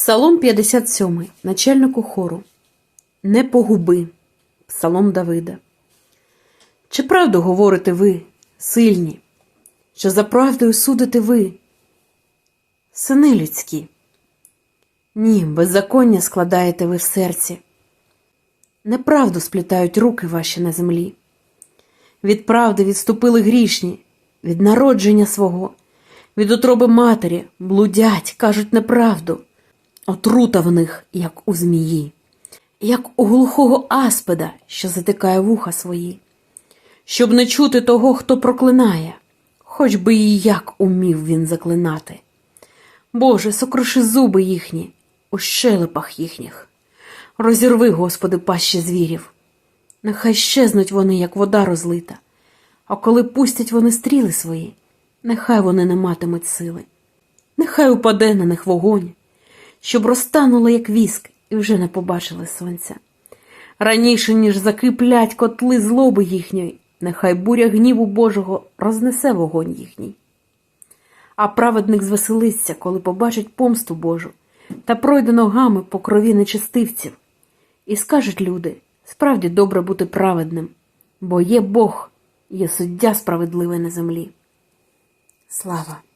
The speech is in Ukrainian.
Псалом 57, начальнику хору. Не погуби. Псалом Давида. Чи правду говорите ви, сильні, що за правдою судите ви, сини людські? Ні, беззаконня складаєте ви в серці. Неправду сплітають руки ваші на землі. Від правди відступили грішні, від народження свого, від утроби матері, блудять, кажуть неправду. Отрута в них, як у змії, як у глухого аспида, що затикає вуха свої, щоб не чути того, хто проклинає, хоч би і як умів він заклинати. Боже, сокруши зуби їхні у щелепах їхніх. Розірви, Господи, пащі звірів. Нехай щезнуть вони, як вода розлита, а коли пустять вони стріли свої, нехай вони не матимуть сили. Нехай упаде на них вогонь, щоб розтануло, як віск, і вже не побачили сонця. Раніше, ніж закиплять котли злоби їхньої, нехай буря гніву Божого рознесе вогонь їхній. А праведник звеселиться, коли побачить помсту Божу та пройде ногами по крові нечистивців. І скажуть люди, справді добре бути праведним, бо є Бог, є суддя справедливий на землі. Слава!